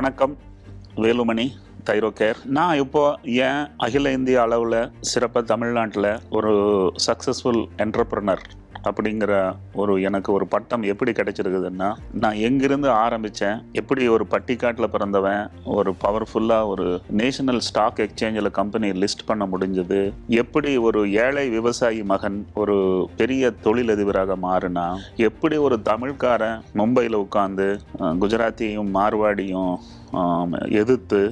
வணக்கம் வேலுமணி. தைரோ கேர் நான் இப்போ ஏன் அகில இந்திய அளவில் சிறப்பாக தமிழ்நாட்டில் ஒரு சக்ஸஸ்ஃபுல் என்டர்பிரனர் அப்படிங்கிற ஒரு எனக்கு ஒரு பட்டம் எப்படி கிடைச்சிருக்குதுன்னா நான் எங்கிருந்து ஆரம்பித்தேன் எப்படி ஒரு பட்டிக்காட்டில் பிறந்தவன் ஒரு பவர்ஃபுல்லாக ஒரு நேஷனல் ஸ்டாக் எக்ஸ்சேஞ்சில் கம்பெனி லிஸ்ட் பண்ண முடிஞ்சது எப்படி ஒரு ஏழை விவசாயி மகன் ஒரு பெரிய தொழிலதிபராக மாறினா எப்படி ஒரு தமிழ்காரன் மும்பையில் உட்காந்து குஜராத்தியும் மார்வாடியும் எதிர்த்து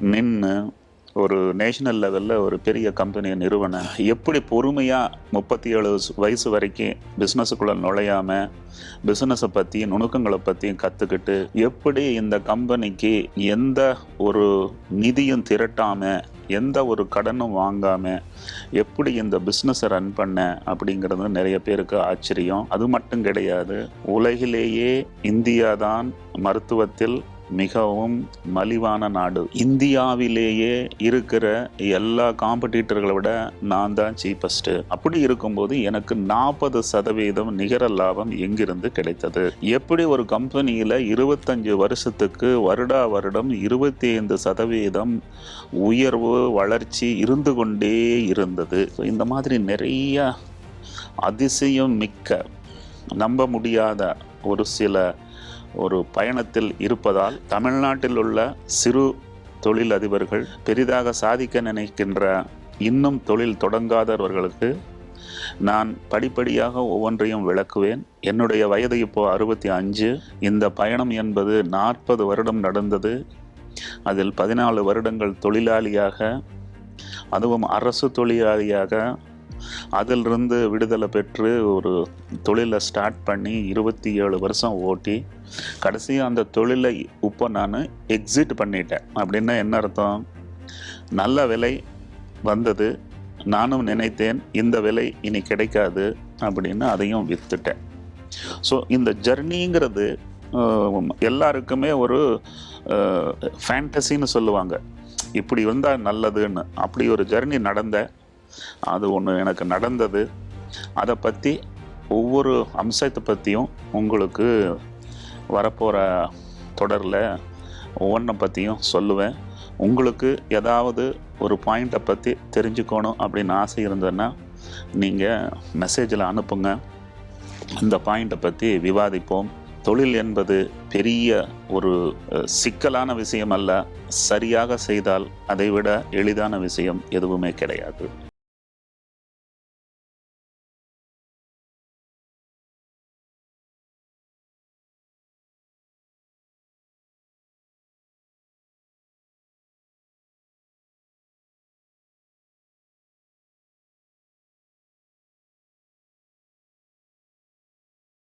நின்று ஒரு நேஷனல் லெவலில் ஒரு பெரிய கம்பெனியை நிறுவன எப்படி பொறுமையாக முப்பத்தி ஏழு வயசு வரைக்கும் பிஸ்னஸுக்குள்ளே நுழையாமல் பிஸ்னஸை பற்றி நுணுக்கங்களை பற்றியும் கற்றுக்கிட்டு எப்படி இந்த கம்பெனிக்கு எந்த ஒரு நிதியும் திரட்டாமல் எந்த ஒரு கடனும் வாங்காமல் எப்படி இந்த பிஸ்னஸை ரன் பண்ண அப்படிங்கிறது நிறைய பேருக்கு ஆச்சரியம். அது மட்டும் கிடையாது. உலகிலேயே இந்தியா தான் மருத்துவத்தில் மிகவும் மலிவான நாடு. இந்தியாவிலேயே இருக்கிற எல்லா காம்படிட்டர்களை விட நான் தான் சீப்பஸ்ட் அப்படி இருக்கும்போது எனக்கு நாற்பது சதவீதம் நிகர லாபம் எங்கிருந்து கிடைத்தது? எப்படி ஒரு கம்பெனியில் இருபத்தஞ்சு வருஷத்துக்கு வருடா வருடம் இருபத்தி ஐந்து சதவீதம் உயர்வு வளர்ச்சி இருந்து கொண்டே இருந்தது? இந்த மாதிரி நிறைய அதிசயம் மிக்க நம்ப முடியாத ஒரு சில ஒரு பயணத்தில் இருப்பதால் தமிழ்நாட்டில் உள்ள சிறு தொழிலதிபர்கள் பெரிதாக சாதிக்க நினைக்கின்ற இன்னும் தொழில் தொடங்காதவர்களுக்கு நான் படிப்படியாக ஒவ்வொன்றையும் விளக்குவேன். என்னுடைய வயது இப்போ அறுபத்தி அஞ்சு. இந்த பயணம் என்பது நாற்பது வருடம் நடந்தது. அதில் பதினாலு வருடங்கள் தொழிலாளியாக அதுவும் அரசு தொழிலாளியாக அதிலிருந்து விடுதலை பெற்று ஒரு தொழிலை ஸ்டார்ட் பண்ணி இருபத்தி ஏழு வருஷம் ஓட்டி கடைசியாக அந்த தொழிலை இப்போ நான் எக்ஸிட் பண்ணிட்டேன். அப்படின்னா என்ன அர்த்தம்? நல்ல விலை வந்தது நானும் நினைத்தேன் இந்த விலை இனி கிடைக்காது அப்படின்னு அதையும் விற்றுட்டேன் ஸோ இந்த ஜர்னிங்கிறது எல்லாருக்குமே ஒரு ஃபேண்டசின்னு சொல்லுவாங்க. இப்படி வந்தால் நல்லதுன்னு. அப்படி ஒரு ஜர்னி நடந்த அது ஒன்று எனக்கு நடந்தது. அதை பற்றி ஒவ்வொரு அம்சத்தை பற்றியும் உங்களுக்கு வரப்போகிற தொடரில் ஒவ்வொன்றை பற்றியும் சொல்லுவேன். உங்களுக்கு ஏதாவது ஒரு பாயிண்ட்டை பற்றி தெரிஞ்சுக்கணும் அப்படின்னு ஆசை இருந்ததுன்னா நீங்கள் மெசேஜில் அனுப்புங்க. இந்த பாயிண்ட்டை பற்றி விவாதிப்போம். தொழில் என்பது பெரிய ஒரு சிக்கலான விஷயம் அல்ல. சரியாக செய்தால் அதைவிட எளிதான விஷயம் எதுவுமே கிடையாது.